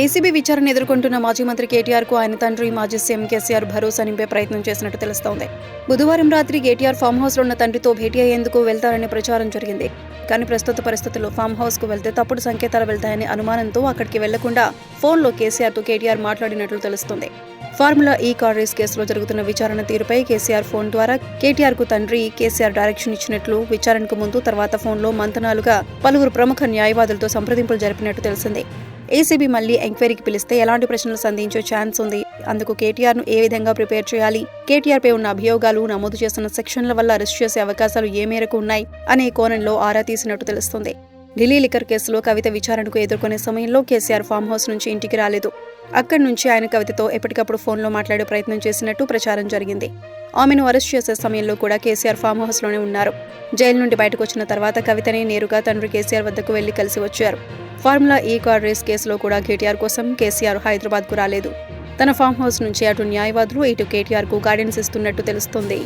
ACB విచారణ ఎదుర్కొంటున్న మాజీ మంత్రి కేటీఆర్కు ఆయన తండ్రి మాజీ సీఎం కేసీఆర్ భరోసా నింపే ప్రయత్నం చేసినట్టు తెలుస్తోంది. బుధవారం రాత్రి కేటీఆర్ ఫామ్ హౌస్లో ఉన్న తండ్రితో భేటీ అయ్యేందుకు వెళ్తారనే ప్రచారం జరిగింది. కానీ ప్రస్తుత పరిస్థితుల్లో ఫామ్ హౌస్కు వెళ్తే తప్పుడు సంకేతాలు వెళ్తాయనే అనుమానంతో అక్కడికి వెళ్ళకుండా ఫోన్లో కేసీఆర్తో కేటీఆర్ మాట్లాడినట్లు తెలుస్తుంది. ఫార్ములా ఈ కార్ రేస్ కేసులో జరుగుతున్న విచారణ తీరుపై కేసీఆర్ ఫోన్ ద్వారా కేటీఆర్కు తండ్రి కేసీఆర్ డైరెక్షన్ ఇచ్చినట్లు విచారణకు ముందు తర్వాత ఫోన్లో మంతనాలుగా పలువురు ప్రముఖ న్యాయవాదులతో సంప్రదింపులు జరిపినట్టు తెలిసింది. ఏసీబీ మళ్ళీ ఎంక్వైరీకి పిలిస్తే ఎలాంటి ప్రశ్నలు సంధించే ఛాన్స్ ఉంది? అందుకు కేటీఆర్ను ఏ విధంగా ప్రిపేర్ చేయాలి? కేటీఆర్ పై ఉన్న అభియోగాలు నమోదు చేస్తున్న సెక్షన్ల వల్ల అరెస్ట్ చేసే అవకాశాలు ఏ మేరకు ఉన్నాయి? అనే కోణంలో ఆరా తీసినట్టు తెలుస్తుంది. ఢిల్లీ లిక్కర్ కేసులో కవిత విచారణకు ఎదుర్కొనే సమయంలో కేసీఆర్ ఫామ్ హౌస్ నుంచి ఇంటికి రాలేదు. అక్కడి నుంచి ఆయన కవితతో ఎప్పటికప్పుడు ఫోన్లో మాట్లాడే ప్రయత్నం చేసినట్టు ప్రచారం జరిగింది. ఆమెను అరెస్ట్ చేసే సమయంలో కూడా కేసీఆర్ ఫామ్ హౌస్లోనే ఉన్నారు. జైలు నుండి బయటకు వచ్చిన తర్వాత కవితని నేరుగా తండ్రి కేసీఆర్ వద్దకు వెళ్ళి కలిసి వచ్చారు. ఫార్ములా ఈ కార్ రేస్ కేసులో కూడా కేటీఆర్ కోసం కేసీఆర్ హైదరాబాద్కు రాలేదు. తన ఫామ్ హౌస్ నుంచి అటు న్యాయవాదులు ఇటు కేటీఆర్కు గైడెన్స్ ఇస్తున్నట్టు తెలుస్తుంది.